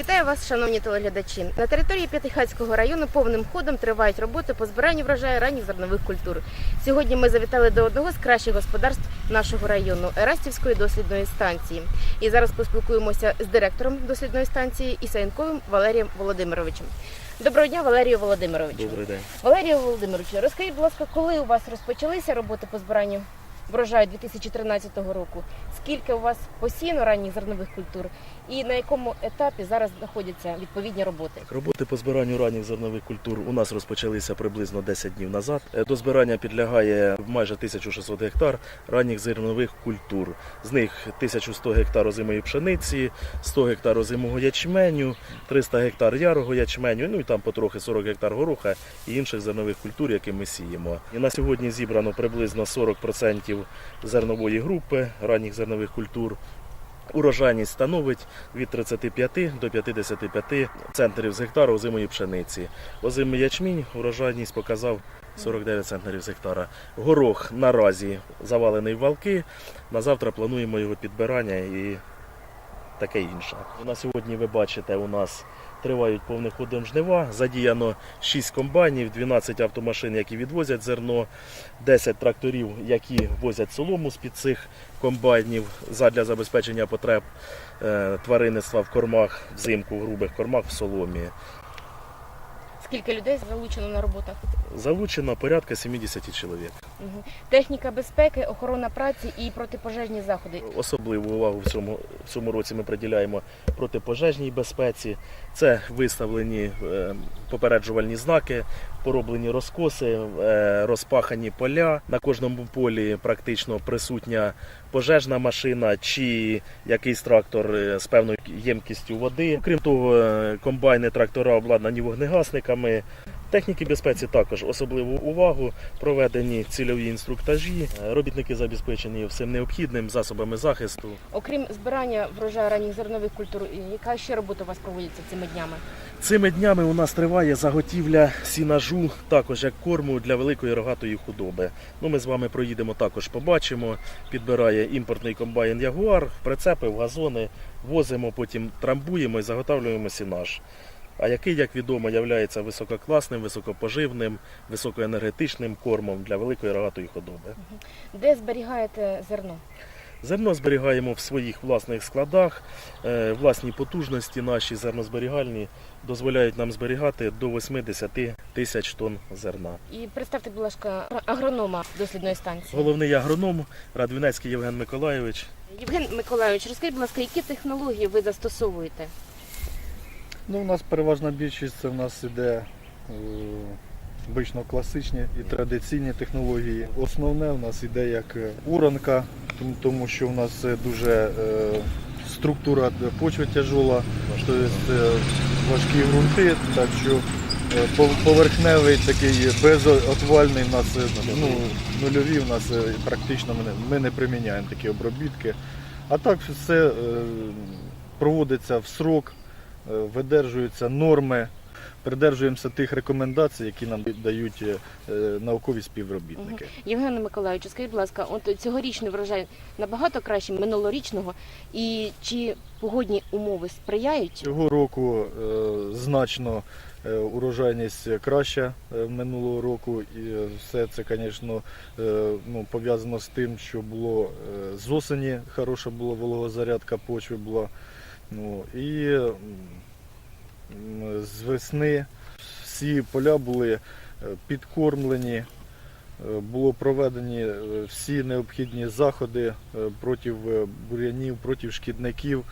Вітаю вас, шановні телеглядачі. На території П'ятихатського району повним ходом тривають роботи по збиранню врожаю ранніх зернових культур. Сьогодні ми завітали до одного з кращих господарств нашого району Ерастівської дослідної станції. І зараз поспілкуємося з директором дослідної станції Ісаєнковим Валерієм Володимировичем. Доброго дня, Валерію Володимировичу. Добрий день. Валерію Володимировичу, розкажіть, будь ласка, коли у вас розпочалися роботи по збиранню врожаю 2013 року? Скільки у вас посіяно ранніх зернових культур і на якому етапі зараз знаходяться відповідні роботи? Роботи по збиранню ранніх зернових культур у нас розпочалися приблизно 10 днів назад. Е, До збирання підлягає майже 1600 гектар ранніх зернових культур. З них 1100 гектар озимої пшениці, 100 гектар озимого ячменю, 300 гектар ярого ячменю, ну і там потрохи 40 гектар гороха і інших зернових культур, які ми сіємо. І на сьогодні зібрано приблизно 40% зернової групи ранніх зернових культур. Урожайність становить від 35 до 55 центнерів з гектара озимої пшениці. Озимий ячмінь урожайність показав 49 центнерів з гектара. Горох наразі завалений в валки. На завтра плануємо його підбирання і таке інше. На сьогодні ви бачите, у нас тривають повним ходом жнива. Задіяно 6 комбайнів, 12 автомашин, які відвозять зерно, 10 тракторів, які возять солому з-під цих комбайнів задля забезпечення потреб е, тваринництва в кормах взимку, в грубих кормах в соломі. Скільки людей залучено на роботах? Залучено порядка 70 чоловік. Техніка безпеки, охорона праці і протипожежні заходи. Особливу увагу в цьому, в цьому році ми приділяємо протипожежній безпеці. Це виставлені е, попереджувальні знаки, пороблені розкоси, е, розпахані поля. На кожному полі практично присутня пожежна машина чи якийсь трактор е, з певною ємкістю води. Крім того, е, комбайни, трактора обладнані вогнегасниками. Техніки безпеці також особливу увагу проведені цільові інструктажі. Е, Робітники забезпечені всім необхідним засобами захисту. Окрім збирання врожаю ранніх зернових культур, яка ще робота у вас проводиться цими днями? Цими днями у нас триває заготівля сінажу, також як корму для великої рогатої худоби. Ну, ми з вами проїдемо також, побачимо. Підбирає імпортний комбайн Ягуар, в прицепи, в газони, возимо, потім трамбуємо і заготовлюємо сінаж. А який, як відомо, є висококласним, високопоживним, високоенергетичним кормом для великої рогатої худоби. Де зберігаєте зерно? Зерно зберігаємо в своїх власних складах. Е, Власні потужності наші зернозберігальні дозволяють нам зберігати до 80 тисяч тонн зерна. І представте, будь ласка, агронома дослідної станції. Головний агроном Радвінецький Євген Миколайович. Євген Миколайович, розкажіть, будь ласка, які технології ви застосовуєте? Ну, у нас переважна більшість це в нас іде е, обично класичні і традиційні технології. Основне в нас іде як е, уранка, тому, що в нас е, дуже структура почви тяжола, е, важкі ґрунти, так що поверхневий такий безотвальний в нас ну, нульові в нас практично ми не, ми не приміняємо такі обробітки. А так все проводиться в срок, видержуються норми, придержуємося тих рекомендацій, які нам дають е, е, наукові співробітники. Євгене Миколайовичу, скажіть, будь ласка, от цьогорічний врожай набагато краще минулорічного, і чи погодні умови сприяють? Цього року е, значно е, урожайність краща е, минулого року, і е, все це, звісно, е, ну, пов'язано з тим, що було е, з осені хороша була вологозарядка почви була. Ну, і з весни всі поля були е, підкормлені. е, Було проведені е, всі необхідні заходи проти бур'янів, проти шкідників.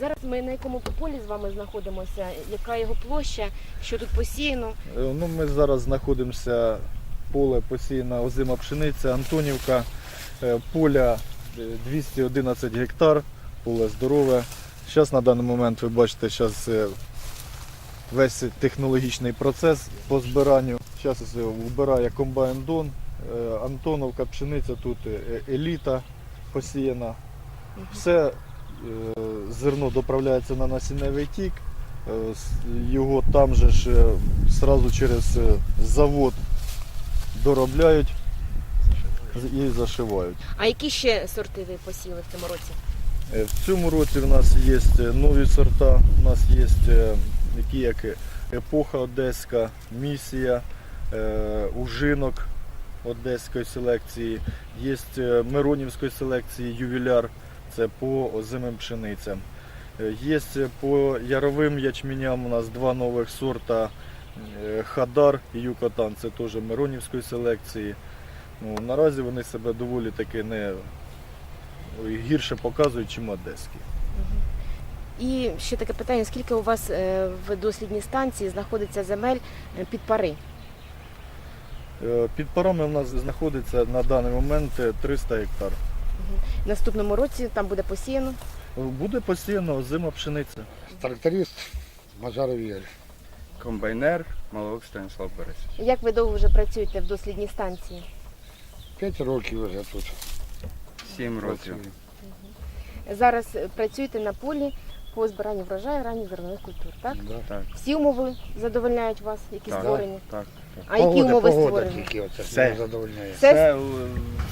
Зараз ми на якому полі з вами знаходимося? Яка його площа? Що тут посіяно? Ну, ми зараз знаходимося поле посіяна озима пшениця, Антонівка, поля е, 211 гектар, поле здорове. Зараз на даний момент ви бачите зараз весь технологічний процес по збиранню. Зараз вбирає комбайн Дон, Е, Антоновка, пшениця тут е, еліта посіяна. Все е, зерно доправляється на насінневий тік. Е, Його там же ж е, через е, завод доробляють і зашивають. А які ще сорти ви посіяли в цьому році? Е, В цьому році в нас є нові сорта, у нас є е, такі як епоха одеська, місія, е, ужинок одеської селекції, є е, Миронівської селекції ювіляр, це по озимим пшеницям. Е, Є по яровим ячменям у нас два нових сорта. Е, Хадар і Юкатан, це теж Миронівської селекції. Ну, наразі вони себе доволі таки не гірше показують, ніж одеські. І ще таке питання: скільки у вас е, в дослідній станції знаходиться земель е, під пари? Е, Під парами в нас знаходиться на даний момент е, 300 гектар. В наступному році там буде посіяно. Буде посіяно зима пшениця. Тракторист Мажаров Ігор. Комбайнер Маловик Станіслав Борисович. Як ви довго вже працюєте в дослідній станції? П'ять років вже тут. Сім років. Зараз е, працюєте на полі по збиранню врожаю ранніх зернових культур, так? Да. Так, Всі умови задовольняють вас, які Так. створені. так, так. А які Погода- умови погода створені? тільки оце Все. задовольняє. Все Все, е,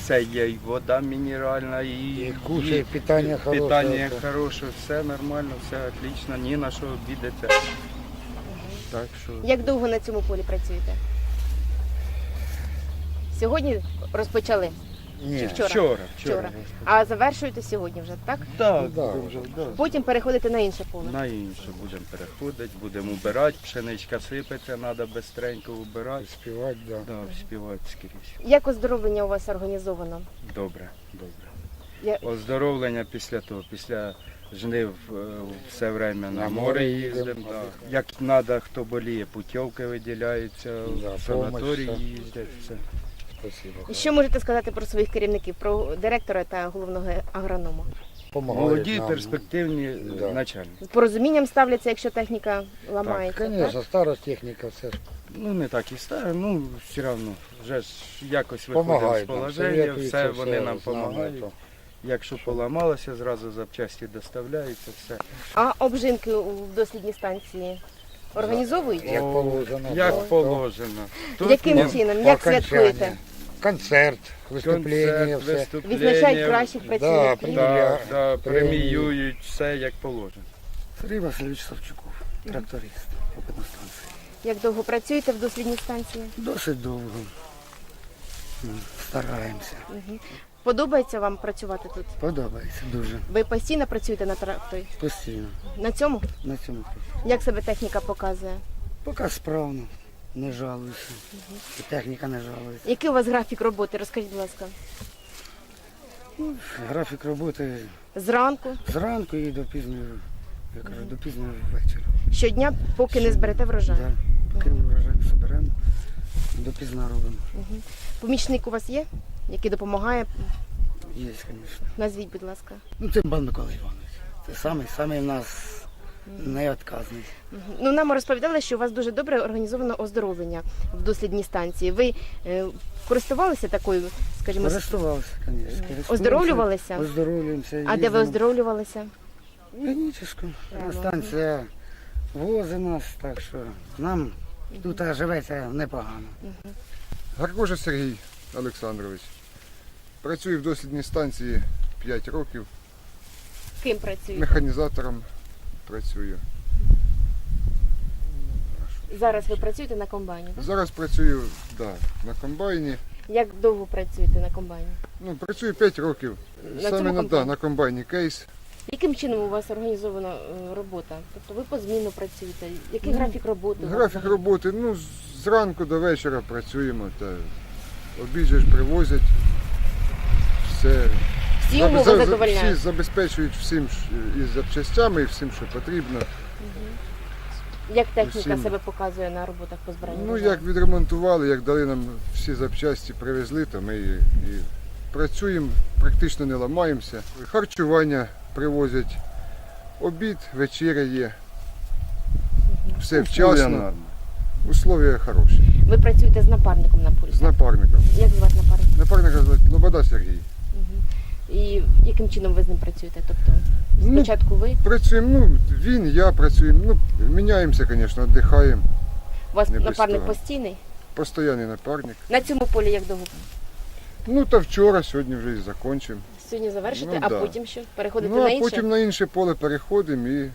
все є, і вода мінеральна, і, І куча, і питання хороше. питання хороше, все нормально, все отлично, ні на що обідеться. Так що Як довго на цьому полі працюєте? Сьогодні розпочали Ні. вчора? вчора, Вчора. вчора. А завершуєте сьогодні вже, так? Так, Да. то вже, да. Потім переходите на інше поле. На інше будемо переходити, будемо убирати, пшеничка сипеться, треба бистренько убирати. Співати, да. Да, співати скрізь. Як оздоровлення у вас організовано? Добре, добре. Я... Оздоровлення після того, після жнив е, все время на, На море море їздимо. їздимо. Да. Як треба, хто боліє, путівки виділяються, Да, в санаторії все. їздять. Все. Спасибо. Що можете сказати про своїх керівників, про директора та головного агронома? Помагають Молоді, нам. перспективні Да. начальники. З порозумінням ставляться, якщо техніка ламається. так? Звісно, стара техніка, все ж Ну не так і старі, ну все одно. Вже ж якось виходимо з помагають нам. положення, советуються, все вони нам з нами, допомагають. то. Якщо поламалося, зразу запчасті доставляються, все. А обжинки у дослідній станції організовують? Як О, положено. Як то- положено. Тут Яким чином? по Як окончанні. Концерт, виступлення, концерт, все. виступлення, Відзначають кращих Да, працівників. Да, да, преміюють все як положено. Сергій Васильович Савчуков, тракторист, опитна станція. Як довго працюєте в дослідній станції? Досить довго. М, Стараємося. Подобається вам працювати тут? Подобається дуже. Ви постійно працюєте на тракторі? Постійно. На цьому? На цьому. Як себе техніка показує? Поки справно, не жалуюся. І техніка не жалується. Який у вас графік роботи? Розкажіть, будь ласка. Графік роботи Зранку, зранку і до пізньої, я кажу, до пізнього вечора. щодня, поки не зберете врожай. Да. Поки врожай зберемо, до пізна робимо. Помічник у вас є, який допомагає? Є, звісно. Назвіть, будь ласка. Ну це пан Микола Іванович. Це самий, самий в нас неотказний. Мгм. Ну, нам розповідали, що у вас дуже добре організовано оздоровлення в дослідній станції. Ви е, користувалися такою, скажімо, Користувався, звісно. оздоровлювалися? Оздоровлюємося. А де ви їздимо. оздоровлювалися? Клінічку. Прямо. Станція возить нас, так що нам тут живеться непогано. Гаркоша Сергій Олександрович. Працюю в дослідній станції 5 років. Ким працюєте? Механізатором працюю. Зараз ви працюєте на комбайні. так? Зараз працюю да, на комбайні. Як довго працюєте на комбайні? Ну, працюю 5 років. На Саме цьому на, да, комбайні? на комбайні кейс. Яким чином у вас організована е, робота? Тобто ви по зміну працюєте? Який графік роботи? у вас Графік взагалі? роботи, ну, зранку до вечора працюємо. Та обід же ж привозять. Всі умови за- за- задовольняють? Всі забезпечують всім і запчастями, і всім, що потрібно. Як техніка усім. себе показує на роботах по збиранню? Ну, як відремонтували, як дали нам всі запчасті, привезли, то ми і, і працюємо, практично не ламаємося. Харчування привозять, обід, вечеря є. Все вчасно, условия хороші. Ви працюєте з напарником на полі? З напарником. Як звати напарника? Напарника звати Лобода Сергій. І яким чином ви з ним працюєте? Тобто Ну, спочатку ви, Працюємо, ну, він, я працюємо, ну, міняємося, звісно, віддихаємо. у вас не без напарник того. постійний? Постоянний напарник. На цьому полі як довго? Ну, та вчора, сьогодні вже і закінчимо. Сьогодні завершите, Ну, а да. потім що? Переходите Ну на а інше? потім на інше поле переходимо і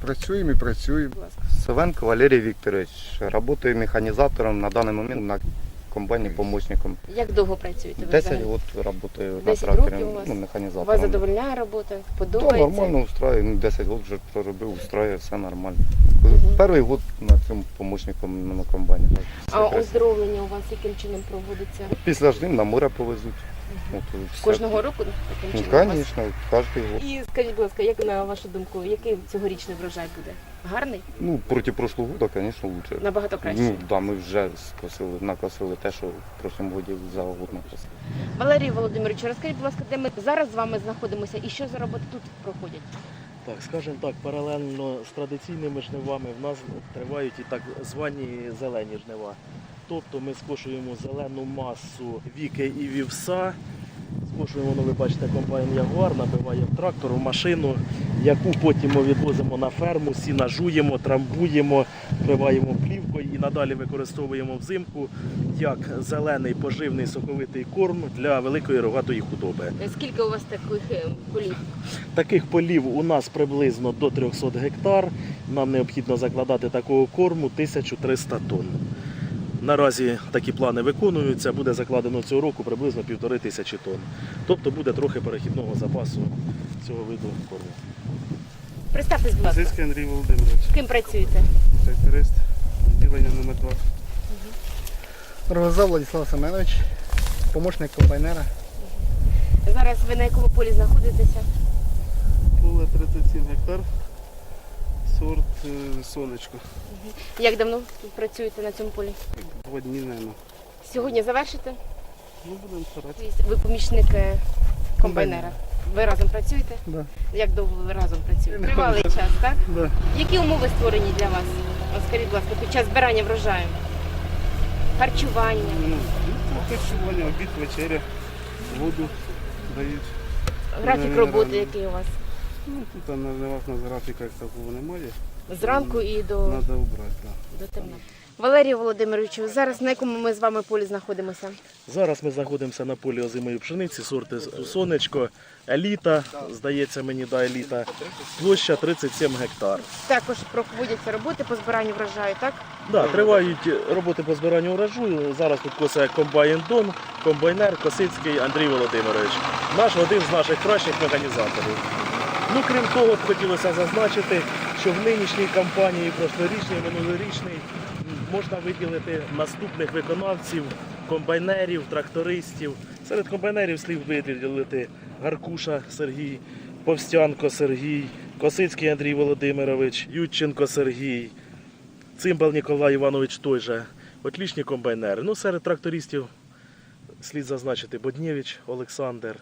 працюємо і працюємо. Будь ласка. Савенко Валерий Викторович. Работаю механизатором на данный момент на комбайне помощником. Як довго працюєте? ви 10 взагалі? год работаю на 10 тракторе, років у вас? ну, Вас задовольняє робота? Подобається? нормально устраиваю, ну, 10 років вже проробив, устраиваю, все нормально. Мгм. Перший год на цьому помічником на комбайні. А оздоровлення у вас яким чином проводиться? Після жнив на море повезуть. Все. Кожного року таким Ну, чином? у вас? звісно, кожен год. І скажіть, будь ласка, як на вашу думку, який цьогорічний врожай буде? Гарний? Ну, проти прошлого года, звісно, лучше. Набагато краще. Ну, да, ми вже скосили, накосили те, що в прошлому годі за год накосили. Валерій Володимирович, розкажіть, будь ласка, де ми зараз з вами знаходимося і що за роботи тут проходять? Так, скажімо так, паралельно з традиційними жнивами в нас тривають і так звані зелені жнива. Тобто ми скошуємо зелену масу віки і вівса. Скошуємо, ну ви бачите, комбайн Ягуар набиває в трактор, в машину, яку потім ми відвозимо на ферму, сіна жуємо, трамбуємо, вкриваємо плівкою і надалі використовуємо взимку як зелений поживний соковитий корм для великої рогатої худоби. Скільки у вас таких е, полів? Таких полів у нас приблизно до 300 гектар. Нам необхідно закладати такого корму 1300 тонн. Наразі такі плани виконуються. Буде закладено цього року приблизно півтори тисячі тонн. Тобто буде трохи перехідного запасу цього виду корму. Представтесь, будь ласка, Зиський Андрій Володимирович, ким працюєте? тракторист, відділення номер 2. Рогоза Владислав Семенович, помощник комбайнера. Зараз ви на якому полі знаходитеся? Поле 37 гектар, сорт е, сонечко. Як давно працюєте на цьому полі? Два дні, мабуть. Сьогодні завершите? Ну, будемо старатися. Ви помічник е, комбайнера. Ви разом працюєте? Да. Як довго ви разом працюєте? Тривалий час, так? Да. Які умови створені для вас? От скажіть, будь ласка, під час збирання врожаю? Харчування. Ну, ну, харчування, обід, вечеря, воду дають. Графік Е, роботи, який у вас? Ну, тут на, на вас на графіка як такого немає. Зранку і до, Треба убрати. Да. до темна. Валерію Володимировичу, зараз на якому ми з вами полі знаходимося? Зараз ми знаходимося на полі озимої пшениці, сорти сонечко, еліта, здається мені, да, еліта. Площа 37 гектар. Також проводяться роботи по збиранню врожаю, так? Да, тривають роботи по збиранню урожаю. Зараз тут косе комбайн Дон, комбайнер Косицький Андрій Володимирович. Наш один з наших кращих механізаторів. Ну, крім того, хотілося зазначити, що в нинішній кампанії, прошлорічній, минулорічній, можна виділити наступних виконавців, комбайнерів, трактористів. Серед комбайнерів слід виділити Гаркуша Сергій, Повстянко Сергій, Косицький Андрій Володимирович, Ютченко Сергій. Цимбал Ніколай Іванович той же. Отлічні комбайнери. Ну, серед трактористів слід зазначити Боднєвич Олександр.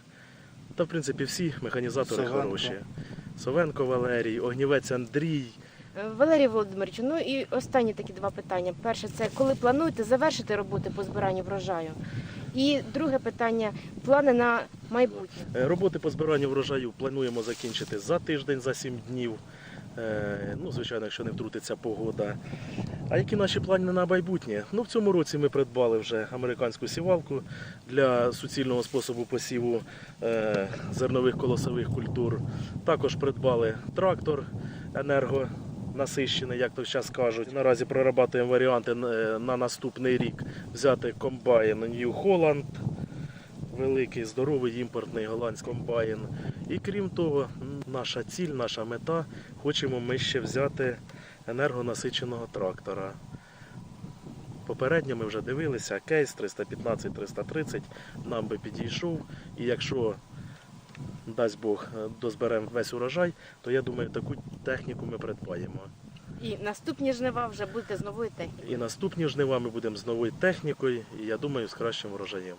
Та, в принципі, всі механізатори Совенко. хороші. Совенко Валерій, Огнівець Андрій. Е, Валерій Володимирович, ну і останні такі два питання. Перше, це коли плануєте завершити роботи по збиранню врожаю? І друге питання плани на майбутнє. Е, Роботи по збиранню врожаю плануємо закінчити за тиждень, за сім днів. Е, Ну, звичайно, якщо не втрутиться погода. А які наші плани на майбутнє? Ну, в цьому році ми придбали вже американську сівалку для суцільного способу посіву е, зернових колосових культур. Також придбали трактор енергонасищений, як то зараз кажуть. Наразі прорабатуємо варіанти е, на наступний рік взяти комбайн New Holland великий, здоровий імпортний голландський комбайн. І крім того, наша ціль, наша мета, хочемо ми ще взяти енергонасиченого трактора. Попередньо ми вже дивилися, кейс 315-330 нам би підійшов. І якщо, дасть Бог, дозберемо весь урожай, то я думаю, таку техніку ми придбаємо. І наступні жнива вже будете з новою технікою. І наступні жнива ми будемо з новою технікою, і я думаю, з кращим врожаєм.